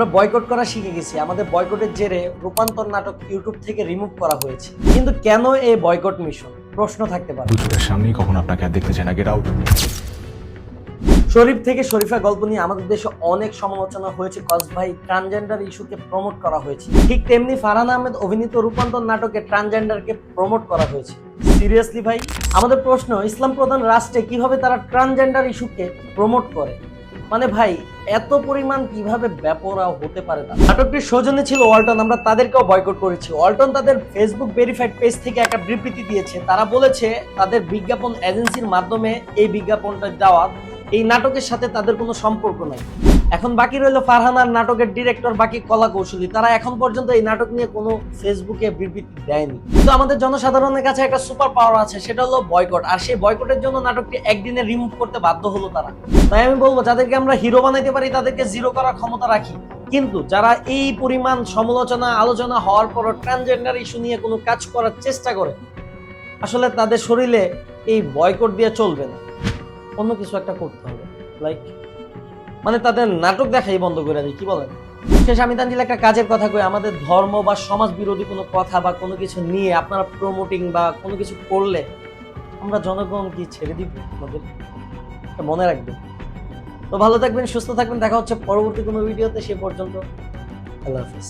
আমরা বয়কট করা শিখে গেছি। আমাদের বয়কটের জেরে রূপান্তর নাটক ইউটিউব থেকে রিমুভ করা হয়েছে। কিন্তু কেন এই বয়কট মিশন প্রশ্ন থাকতে পারে। সামনেই কখন আপনাকে আর দেখতে চাই না গেট আউট শরীফ থেকে শরীফা গল্প নিয়ে আমাদের দেশে অনেক সমালোচনা হয়েছে। কজ ভাই ট্রান্সজেন্ডার ইস্যুকে প্রমোট করা হয়েছে। ঠিক তেমনি ফারহান আহমেদ অভিনীত রূপান্তর নাটকে ট্রান্সজেন্ডারকে প্রমোট করা হয়েছে। সিরিয়াসলি ভাই আমাদের প্রশ্ন ইসলাম প্রধান রাষ্ট্রে কীভাবে তারা ট্রান্সজেন্ডার ইস্যুকে প্রমোট করে? মানে ভাই, এত পরিমাণ কীভাবে ব্যাপরা হতে পারে না নাটকটির সৌজন্যে ছিল ওয়ালটন, আমরা তাদেরকেও বয়কট করেছি। ওয়ালটন তাদের ফেসবুক ভেরিফাইড পেজ থেকে একটা বিবৃতি দিয়েছে। তারা বলেছে, তাদের বিজ্ঞাপন এজেন্সির মাধ্যমে এই বিজ্ঞাপনটা দেওয়া এই নাটকের সাথে তাদের কোনো সম্পর্ক নাই। এখন বাকি রইল ফারহানার নাটকের ডিরেক্টর বাকি কলা কৌশলী। তারা এখন পর্যন্ত এই নাটক নিয়ে কোনো ফেসবুকে বিবৃতি দেয়নি। কিন্তু আমাদের জনসাধারণের কাছে একটা সুপার পাওয়ার আছে, সেটা হলো বয়কট আর সেই বয়কটের জন্য নাটকটি একদিনে রিমুভ করতে বাধ্য হলো তারা। তাই আমি বলব, যাদেরকে আমরা হিরো বানাইতে পারি, তাদেরকে জিরো করার ক্ষমতা রাখি। কিন্তু যারা এই পরিমাণ সমালোচনা, আলোচনা হওয়ার পরও ট্রান্সজেন্ডার ইস্যু নিয়ে কোনো কাজ করার চেষ্টা করে, আসলে তাদের শরীরে এই বয়কট দিয়ে চলবে না। অন্য কিছু একটা করতে হবে। লাইক মানে তাদের নাটক দেখাই বন্ধ করে দিই, কি বলেন? শেষ আমি তানজিল একটা কাজের কথা কই, আমাদের ধর্ম বা সমাজ বিরোধী কোনো কথা বা কোনো কিছু নিয়ে আপনারা প্রমোটিং বা কোনো কিছু করলে আমরা জনগণ কি ছেড়ে দিব আমাদের। মনে রাখবেন। তো ভালো থাকবেন, সুস্থ থাকবেন, দেখা হচ্ছে পরবর্তী কোনো ভিডিওতে, সে পর্যন্ত, আল্লাহ হাফিজ।